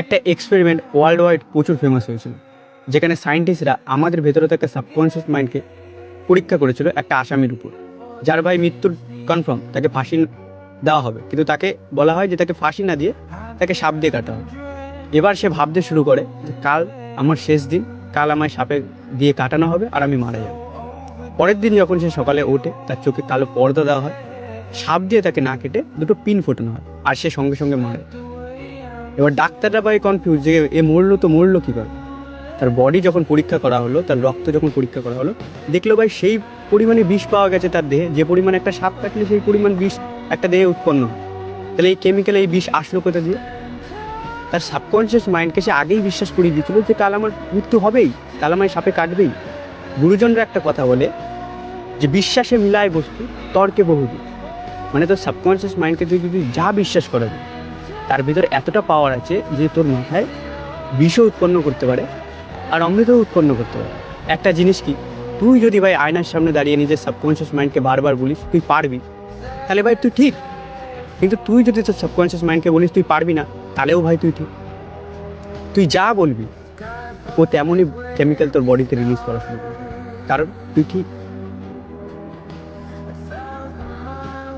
একটা experiment world wide প্রচুর famous হয়েছিল, যেখানে সায়েন্টিস্টরা আমাদের ভেতরে থাকা সাবকনশিয়াস মাইন্ডকে পরীক্ষা করেছিল একটা আসামির উপর, যার ভাই মৃত্যুর কনফার্ম তাকে ফাঁসি দেওয়া হবে। কিন্তু তাকে বলা হয় যে তাকে ফাঁসি না দিয়ে তাকে সাপ দিয়ে কাটা হবে। এবার সে ভাবতে শুরু করে কাল আমার শেষ দিন, কাল আমায় সাপে দিয়ে কাটানো হবে আর আমি মারা যাব। পরের দিন যখন সে সকালে ওঠে, তার চোখে কালো পর্দা দেওয়া হয়, সাপ দিয়ে তাকে না কেটে দুটো পিন ফোটানো হয় আর সে সঙ্গে সঙ্গে মারে। এবার ডাক্তাররা ভাই কনফিউজ যে এ মরলো তো মরলো কীভাবে? তার বডি যখন পরীক্ষা করা হলো, তার রক্ত যখন পরীক্ষা করা হলো, দেখল ভাই সেই পরিমাণে বিষ পাওয়া গেছে তার দেহে, যে পরিমাণে একটা সাপ কাটলে সেই পরিমাণ বিষ একটা দেহে উৎপন্ন তাহলে এই কেমিক্যাল এই বিষ আসলো কোথা দিয়ে? তার সাবকনশিয়াস মাইন্ডকে সে আগেই বিশ্বাস করিয়ে দিয়েছিল যে কাল আমার মৃত্যু হবেই, কাল আমায় সাপে কাটবেই। গুরুজনরা একটা কথা বলে যে বিশ্বাসে মিলায় বস্তু, তর্কে বহুদূর। মানে তোর সাবকনশিয়াস মাইন্ডকে তুই যদি যা বিশ্বাস করাবি তার ভিতরে এতটা পাওয়ার আছে যে তোর মাথায় বিষও উৎপন্ন করতে পারে আর অমৃতও উৎপন্ন করতে পারে। একটা জিনিস কি? তুই যদি ভাই আয়নার সামনে দাঁড়িয়ে নিজের সাবকনশিয়াস মাইন্ডকে বারবার বলিস, তুই পারবি। তাহলে ভাই তুই ঠিক। কিন্তু তুই যদি তোর সাবকনশিয়াস মাইন্ডকে বলিস, তুই পারবি না, তাহলেও ভাই তুই ঠিক। তুই যা বলবি, ও তেমনই কেমিক্যাল তোর বডিতে রিলিজ করা শুরু কারণ তুই ঠিক।